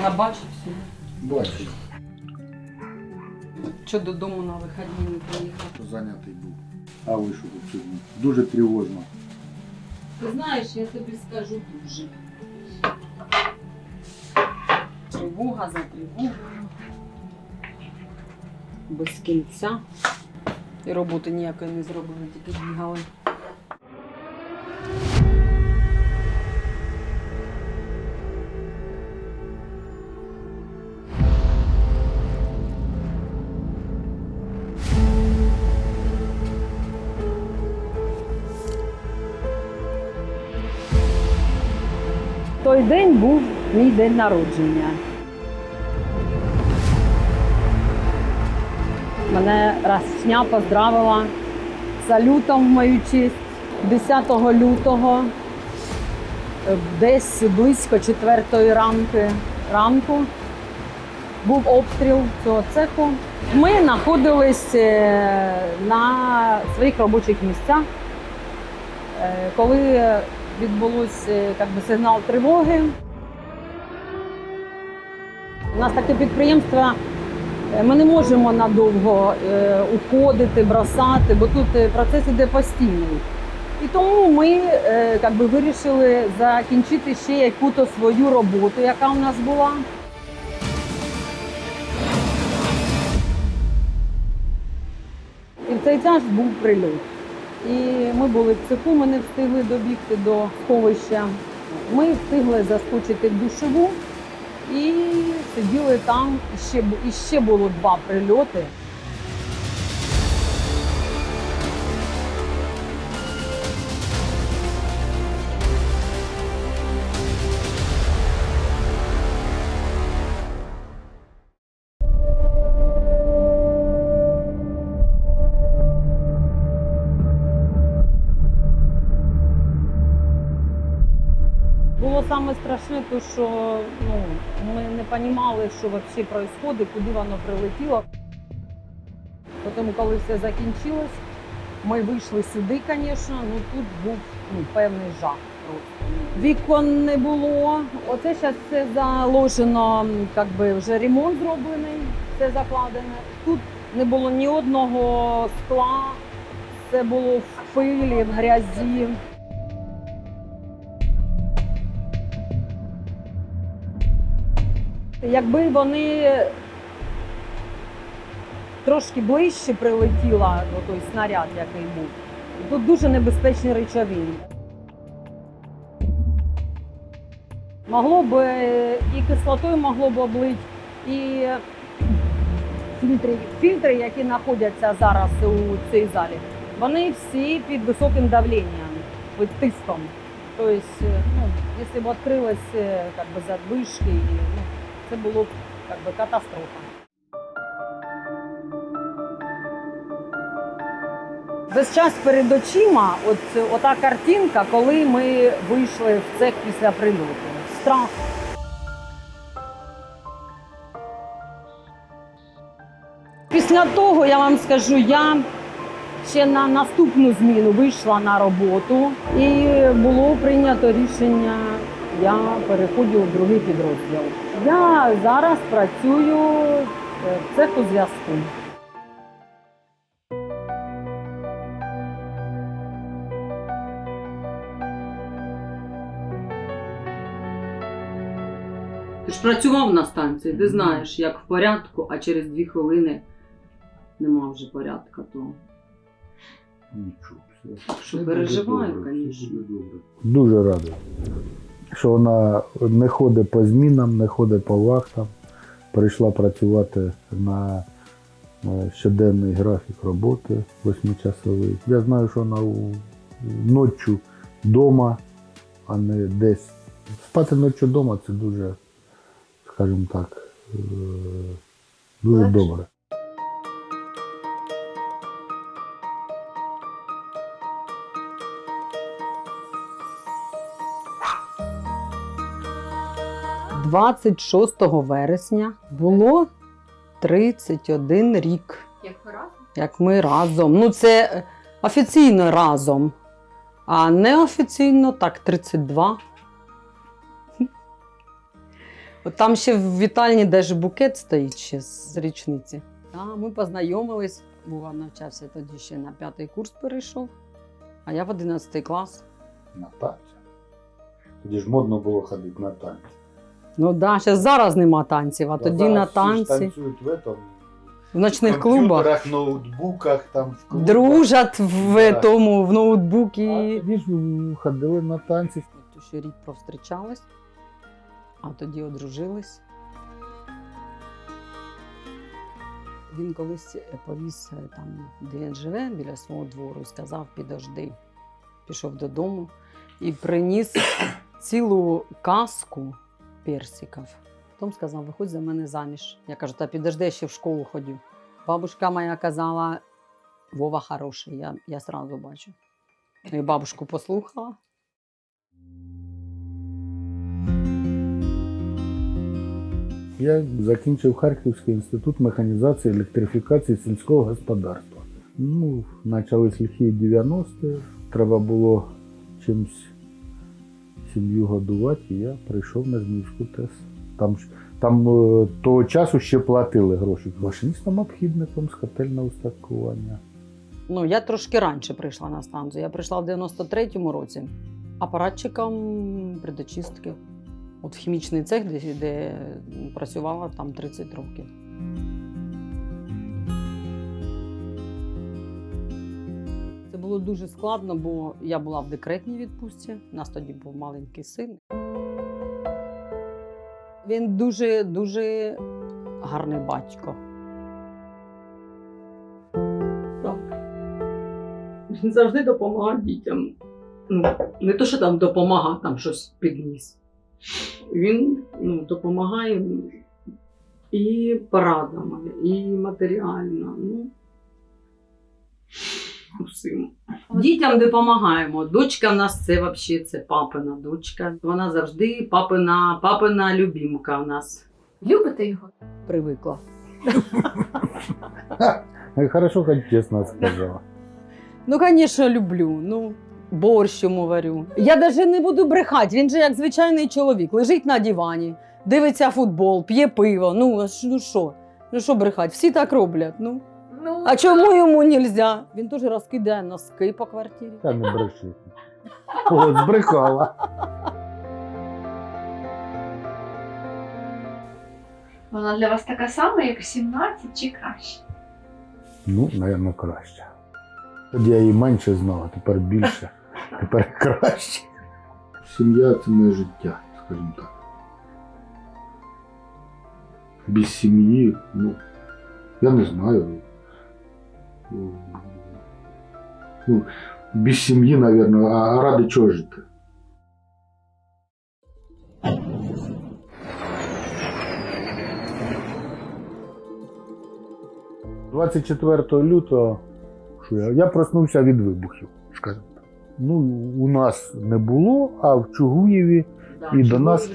Олега бачив сьогодні? Бачиш, Що додому на вихідні не приїхав? зайнятий був. А ви що тут сьогодні? Дуже тривожно. Ти знаєш, я тобі скажу дуже. Тривога за тривогою. Без кінця. І роботи ніякої не зробили, тільки бігали. Той день був мій день народження. Мене Расня поздравила салютом в мою честь 10 лютого, десь близько 4 ранки, ранку. Був обстріл цього цеху. Ми знаходились е, на своїх робочих місцях. Е, Коли відбулося би, сигнал тривоги. У нас таке підприємство, е, ми не можемо надовго е, уходити, бросати, бо тут е, процес іде постійний. І тому ми е, би, вирішили закінчити ще яку-то свою роботу, яка у нас була. І в цей час був прильот. І ми були в цеху, ми не встигли добігти до сховища. Ми встигли заскочити в душеву і сиділи там. І ще, і ще було два прильоти. Саме то що ну, ми не розуміли, що взагалі відбувається, куди воно прилетіло. Потім, коли все закінчилось, ми вийшли сюди, звісно, ну тут був ну, певний жах. Вікон не було. Оце зараз все заложено, як би вже ремонт зроблений, все закладене. Тут не було ні одного скла, все було в пилі, в грязі. Якби вони трошки ближче прилетіла ну, той снаряд, який був, тут дуже небезпечні речовини. Могло б і кислотою могло б облити, і фільтри, фільтри, які знаходяться зараз у цій залі, вони всі під високим давленням, під тиском. Тобто, ну, якщо б відкрилась е, би, задвижки, ну, це було б би, катастрофа. Весь час перед очима, от ота картинка, коли ми вийшли в цех після прильоту. Страх. Після того я вам скажу, я ще на наступну зміну вийшла на роботу і було прийнято рішення. Я переходжу в другий підрозділ. Я зараз працюю е, в цеху зв'язку. Ти ж працював на станції, ти знаєш, як в порядку, а через дві хвилини нема вже порядка. То Нічого. Все, що переживаю, звісно. Дуже радий, що вона не ходить по змінам, не ходить по вахтам. Прийшла працювати на е, щоденний графік роботи восьмичасовий. Я знаю, що вона ночі вдома, а не десь. Спати ночі вдома це дуже, скажімо так, е, дуже добре. – 26 вересня було 31 рік. Як як ми разом. Ну, це е, офіційно разом, а неофіційно так 32. От там ще в вітальні даже букет стоїть ще з річниці. А, ми познайомились. Вова навчався тоді ще на п'ятий курс перейшов, а я в 11 клас. На танці. Тоді ж модно було ходити на танці. Ну да, ще зараз нема танців, а тоді на танці, танцюють в этом, в ночних в клубах. комп'ютерах, ноутбуках, там в клубах. Дружать в Да. тому, в А ноутбуці. тоді ж ходили на танці. То ще рік провстрічались, а тоді одружились. Він колись е, повіз е, там, де він живе, біля свого двору, і сказав, підожди. Пішов додому і приніс цілу каску персиків. Потім сказав, виходь за мене заміж. Я кажу, та підожди, ще в школу ходю. Бабушка моя казала, Вова хороший, я, я сразу бачу. Ну, І бабушку послухала. Я закінчив Харківський інститут механізації електрифікації сільського господарства. Ну, почались лихі 90-ті, треба було чимось сім'ю годувати, я прийшов на Зміївську ТЕС. Там, там е, того часу ще платили гроші машиністам обхідником з котельного устаткування. Ну, я трошки раніше прийшла на станцію. Я прийшла в 93-му році апаратчиком предочистки. От в хімічний цех, де, де працювала там 30 років. Було дуже складно, бо я була в декретній відпустці. У нас тоді був маленький син. Він дуже дуже гарний батько. Так. Він завжди допомагає дітям. Ну, не то, що там допомагає, там щось підніс. Він ну, допомагає і порадами, і матеріально. Ну, усім. Дітям допомагаємо. Дочка в нас це взагалі це папина дочка. Вона завжди папина, папина любімка в нас. Любите його? Привикла. Хорошо, хоч чесно сказала. Ну, звісно, люблю. Ну, борщ йому варю. Я навіть не буду брехати. Він же як звичайний чоловік, лежить на дивані, дивиться футбол, п'є пиво. Ну, а ж- ну що? Ну що брехати? Всі так роблять. Ну. Ну, А чому йому нельзя? Він теж розкидає носки по квартирі. Та не бреши. От, збрехала. вона для вас така сама, як 17 чи краще? Ну, напевно, краще. Тоді я її менше знав, а тепер більше. Тепер краще. Сім'я це моє життя, скажімо так. Без сім'ї, ну, я не знаю. Ну, без сім'ї, напевно, а ради чого жити? – 24 лютого що я, я проснувся від вибухів, скажімо так. Ну, у нас не було, а в Чугуєві, І до нас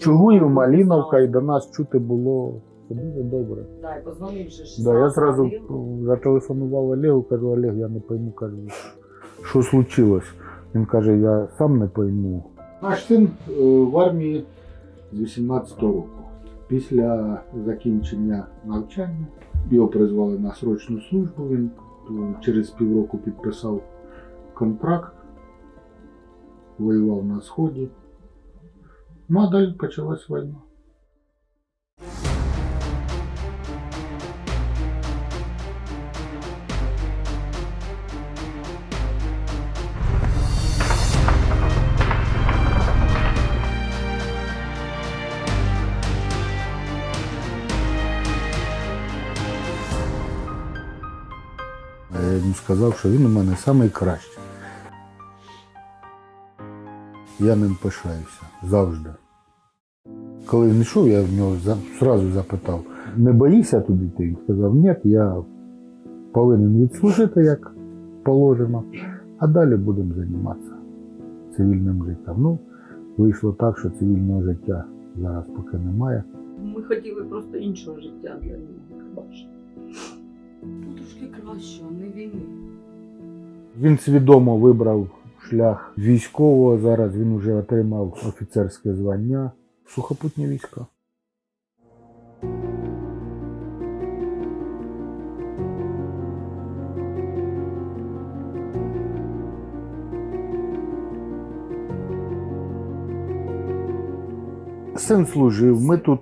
Чугуїв, Маліновка, і до нас чути було це дуже добре. Да, і позвонив же ж Да, я зразу зразу зателефонував Олегу, кажу, Олег, я не пойму, кажу, що случилось. Він каже, я сам не пойму. Наш син е, в армії з 18-го року. Після закінчення навчання його призвали на срочну службу. Він е, через півроку підписав контракт, воював на Сході. Ну а далі почалась війна. Сказав, що він у мене найкращий. Я ним пишаюся завжди. Коли він йшов, я в нього зразу запитав: не боїшся туди йти? Він сказав, ні, я повинен відслужити як положено, а далі будемо займатися цивільним життям. Ну, вийшло так, що цивільного життя зараз поки немає. Ми хотіли просто іншого життя для нього. бачиш. Ну, трошки краще, не війни. Він свідомо вибрав шлях військового. Зараз він вже отримав офіцерське звання сухопутні війська. Син служив. Ми тут,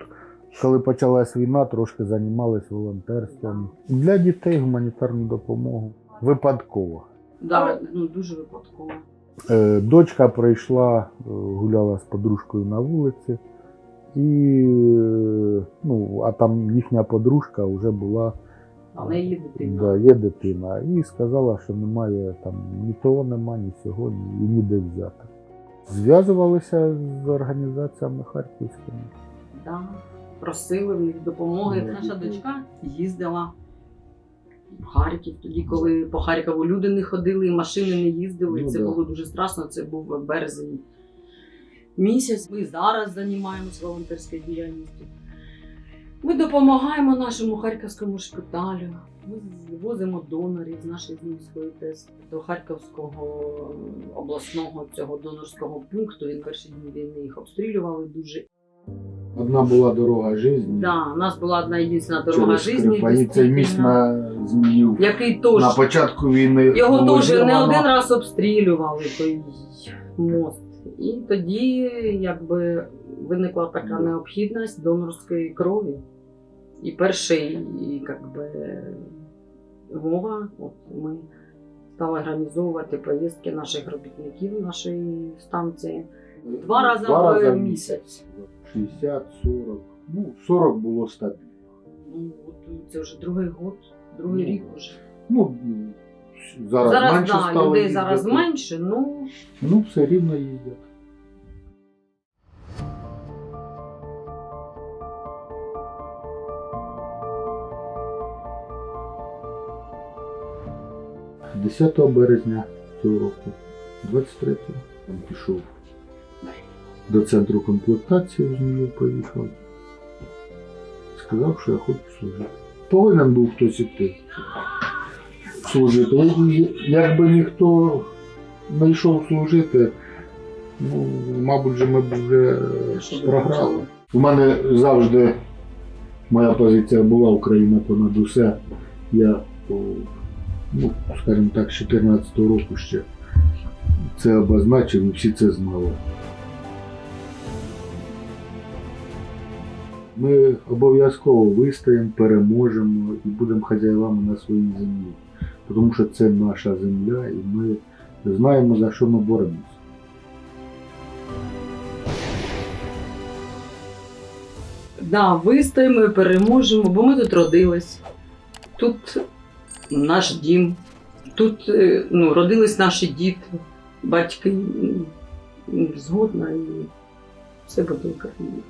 коли почалась війна, трошки займалися волонтерством. Для дітей гуманітарну допомогу. Випадково. Да, ну, дуже випадково. Е, Дочка прийшла, е, гуляла з подружкою на вулиці, і е, ну, а там їхня подружка вже була, А в неї є дитина. да, є дитина, і сказала, що немає там ні того, нема, ні сього, ні, і ніде взяти. Зв'язувалися з організаціями харківськими. Да. Просили в них допомоги. Наша дочка їздила в Харків, тоді, коли по Харкову люди не ходили, машини не їздили. Ну, це да. було дуже страшно. Це був березень місяць. Ми зараз займаємося волонтерською діяльністю. Ми допомагаємо нашому харківському шпиталю. Ми возимо донорів з нашої Зміївської ТЕС до Харківського обласного цього донорського пункту. Він перші дні війни їх обстрілювали дуже. Одна була дорога життя. Да, у нас була одна єдина дорога життя. І цей міст на Зміїв. який теж На початку війни його теж не один раз обстрілювали той мост. І тоді якби виникла така необхідність донорської крові. І перший, якби, Вова, от ми стали організовувати поїздки наших робітників нашої станції два рази Два в місяць. 60, 40. Ну, 40 було стабільно. Ну, от це вже другий год, другий Ну, рік уже. Ну, зараз, Зараз, менше да, стало людей їздити. зараз менше, ну Ну, все рівно їздять. Десятого березня цього року, 23-го, він пішов до центру комплектації в Змію поїхав. Сказав, що я хочу служити. Повинен був хтось іти служити. Якби ніхто не йшов служити, ну, мабуть, ми б вже програли. У мене завжди моя позиція була Україна понад усе. Я, ну, скажімо так, з 14 року ще це обозначив і всі це знали. Ми обов'язково вистоїмо, переможемо і будемо хазяївами на своїй землі. Тому що це наша земля, і ми знаємо, за що ми боремося. да, вистоїмо, переможемо, бо ми тут родились. Тут наш дім, тут е, ну, родились наші діти, батьки. Згодна і все буде Україна.